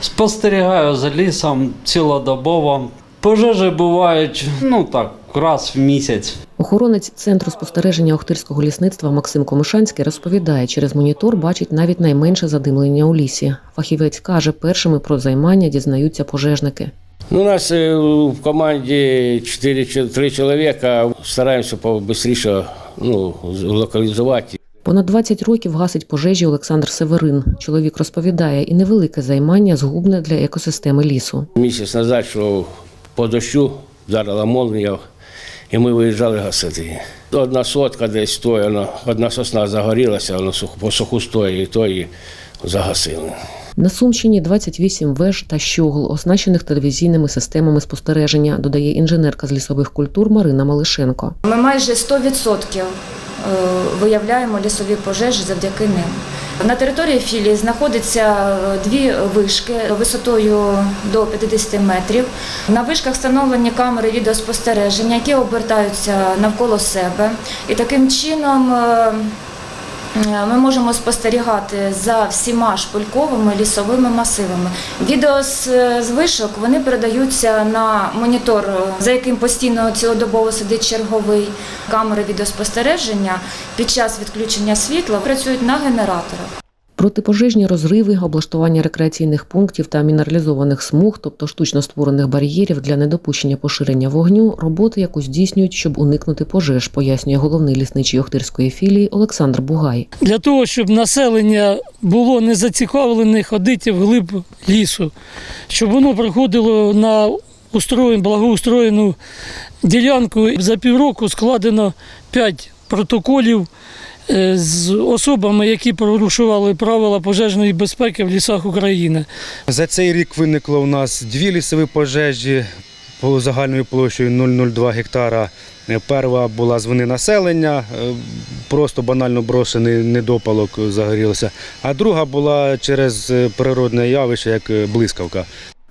Спостерігаю за лісом цілодобово. Пожежі бувають, ну так, раз в місяць. Охоронець центру спостереження Охтирського лісництва Максим Комишанський розповідає, через монітор бачить навіть найменше задимлення у лісі. Фахівець каже, першими про займання дізнаються пожежники. Ну, у нас е, в команді 4, 3 чоловіка. Стараємося побистріше ну, локалізувати. Понад 20 років гасить пожежі Олександр Северин. Чоловік розповідає, і невелике займання згубне для екосистеми лісу. Місяць назад, що по дощу вдарила молнія, і ми виїжджали гасити. її. Одна сотка десь стояла, одна сосна загорілася, вона по суху стоїть, і то її загасили. На Сумщині 28 веж та щогл, оснащених телевізійними системами спостереження, додає інженерка з лісових культур Марина Малишенко. Ми майже 100% е, виявляємо лісові пожежі завдяки ним. На території філії знаходиться е, дві вишки висотою до 50 метрів. На вишках встановлені камери відеоспостереження, які обертаються навколо себе. І таким чином е, е, ми можемо спостерігати за всіма шпульковими лісовими масивами. Відео з, вишок вони передаються на монітор, е, за яким постійно цілодобово сидить черговий камери відеоспостереження. Під час відключення світла працюють на генераторах. Протипожежні розриви, облаштування рекреаційних пунктів та мінералізованих смуг, тобто штучно створених бар'єрів для недопущення поширення вогню, роботи, яку здійснюють, щоб уникнути пожеж, пояснює головний лісничий Охтирської філії Олександр Бугай. для того, щоб населення було не зацікавлене ходити вглиб лісу, щоб воно приходило на устроєн, благоустроєну ділянку. За півроку складено 5 протоколів з особами, які порушували правила пожежної безпеки в лісах України. За цей рік виникло у нас дві лісові пожежі по загальною площею 0,02 гектара. Е, Перша була з вини населення, е, просто банально брошений недопалок загорілося. А друга була через е, природне явище, як е, блискавка.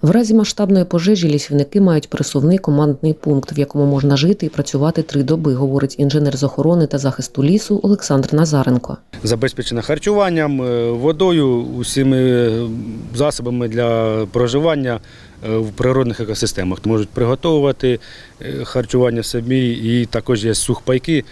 В разі масштабної пожежі лісівники мають пересувний командний пункт, в якому можна жити і працювати три доби, говорить інженер з охорони та захисту лісу Олександр Назаренко. Забезпечена харчуванням, е, водою, усіми е, засобами для проживання в природних екосистемах. Можуть приготовувати е, харчування собі і також є сухпайки.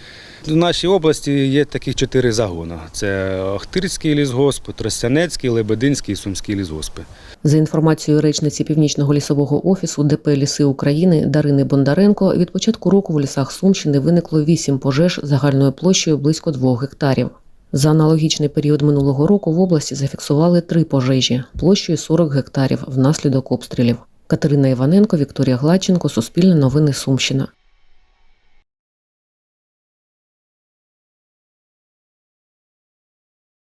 В нашій області є таких чотири загони: це Охтирський лісгосп, Тростянецький, Лебединський і Сумський лісгоспи. За інформацією речниці Північного лісового офісу ДП Ліси України Дарини Бондаренко, від початку року в лісах Сумщини виникло 8 пожеж загальною площею близько 2 гектарів. За аналогічний період минулого року в області зафіксували три пожежі площею 40 гектарів внаслідок обстрілів. Катерина Іваненко, Вікторія Гладченко, Суспільне новини Сумщина.